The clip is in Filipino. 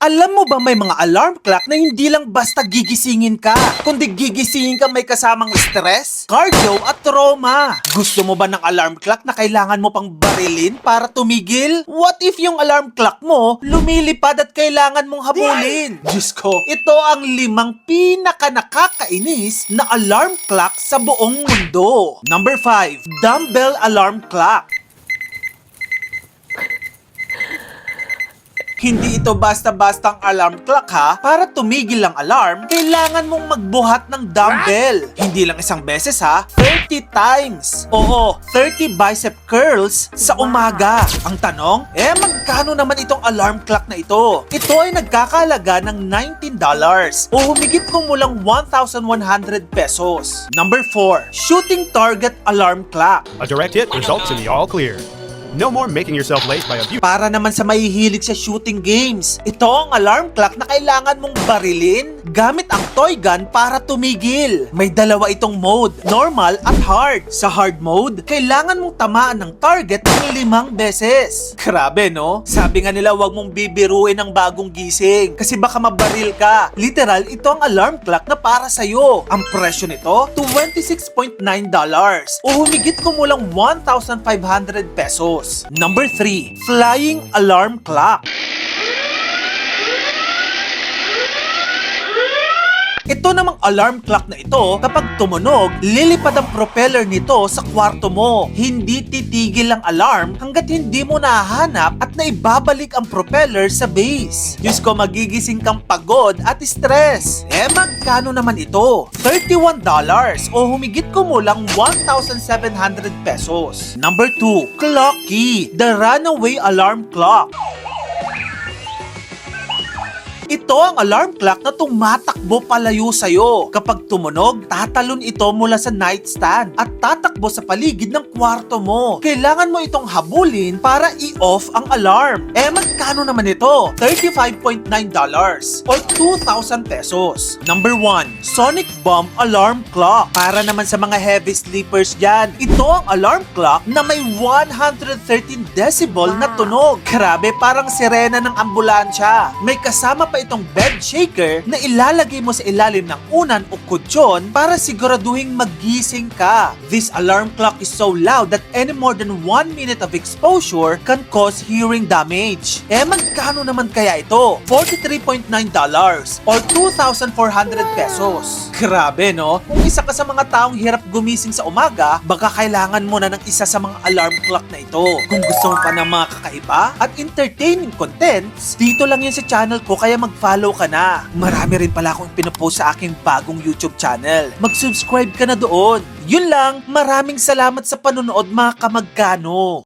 Alam mo ba may mga alarm clock na hindi lang basta gigisingin ka, kundi gigisingin ka may kasamang stress, cardio at trauma. Gusto mo ba ng alarm clock na kailangan mo pang barilin para tumigil? What if yung alarm clock mo lumilipad at kailangan mong habulin? Diyos ko, ito ang limang pinaka nakakainis na alarm clock sa buong mundo. Number 5, dumbbell alarm clock. Hindi ito basta-bastang alarm clock ha. Para tumigil ang alarm, kailangan mong magbuhat ng dumbbell. Hindi lang isang beses ha, 30 times. Oo, 30 bicep curls sa umaga. Ang tanong, eh magkano naman itong alarm clock na ito? Ito ay nagkakalaga ng $19 o humigit kumulang 1,100 pesos. Number 4, shooting target alarm clock. A direct hit results in the all clear. No more making yourself late by abusing. Para naman sa mahihilig sa shooting games. Ito ang alarm clock na kailangan mong barilin gamit ang toy gun para tumigil. May dalawa itong mode, normal at hard. Sa hard mode, kailangan mong tamaan ng target ng limang beses. Grabe no? Sabi nga nila wag mong bibiruin ang bagong gising kasi baka mabaril ka. Literal, ito ang alarm clock na para sa'yo. Ang presyo nito, $26.9 o humigit kumulang 1,500 pesos. Number 3, flying alarm clock. Ito namang alarm clock na ito, kapag tumunog, lilipad ang propeller nito sa kwarto mo. Hindi titigil ang alarm hanggat hindi mo nahanap at naibabalik ang propeller sa base. Diyos ko, magigising kang pagod at stress. Eh, magkano naman ito? $31 o humigit kumulang 1,700 pesos. Number 2, Clocky, the runaway alarm clock. Ito ang alarm clock na tumatakbo palayo sa'yo. Kapag tumunog, tatalon ito mula sa nightstand at tatakbo sa paligid ng kwarto mo. Kailangan mo itong habulin para i-off ang alarm. Eh magkano naman ito? $35.9 or 2,000 pesos. Number 1, Sonic Bomb Alarm Clock. Para naman sa mga heavy sleepers dyan, ito ang alarm clock na may 113 decibel na tunog. Grabe, parang sirena ng ambulansya. May kasama pa itong bed shaker na ilalagay mo sa ilalim ng unan o kutsyon para siguraduhin magising ka. This alarm clock is so loud that any more than 1 minute of exposure can cause hearing damage. Eh magkano naman kaya ito? $43.9 or 2,400 pesos. Grabe no? Kung isa ka sa mga taong hirap gumising sa umaga, baka kailangan mo na ng isa sa mga alarm clock na ito. Kung gusto mo pa ng mga kakaiba at entertaining contents, dito lang yan sa channel ko kaya mag-follow ka na. Marami rin pala akong pinopost sa aking bagong YouTube channel. Mag-subscribe ka na doon. Yun lang, maraming salamat sa panonood mga kamagkano.